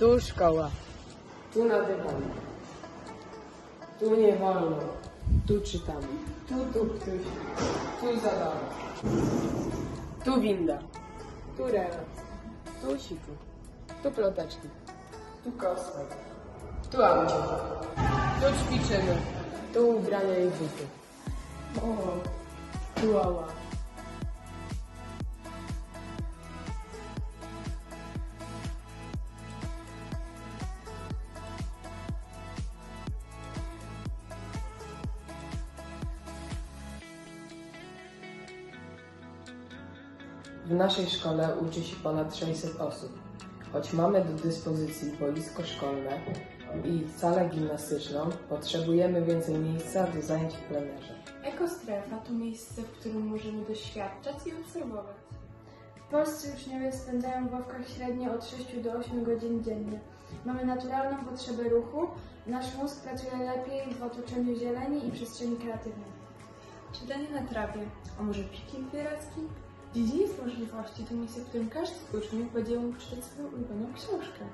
Tu szkoła. Tu nadywamy. Tu nie wolno. Tu czytamy. Tu tuptuś. Tu zabawa. Tu winda. Tu relaks. Tu siku. Tu ploteczki. Tu kostek. Tu aucie. Tu ćwiczymy. Tu ubrania i buty. O, tu ała. W naszej szkole uczy się ponad 600 osób. Choć mamy do dyspozycji boisko szkolne i salę gimnastyczną, potrzebujemy więcej miejsca do zajęć w plenerze. Ekostrefa to miejsce, w którym możemy doświadczać i obserwować. Polscy uczniowie spędzają w ławkach średnio od 6 do 8 godzin dziennie. Mamy naturalną potrzebę ruchu, nasz mózg pracuje lepiej w otoczeniu zieleni i przestrzeni kreatywnej. Siadanie na trawie, a może piknik Дизис, можно фарш, это не все прям кажется, потому что мне по делу учится, ну, понятно, Ксюшка.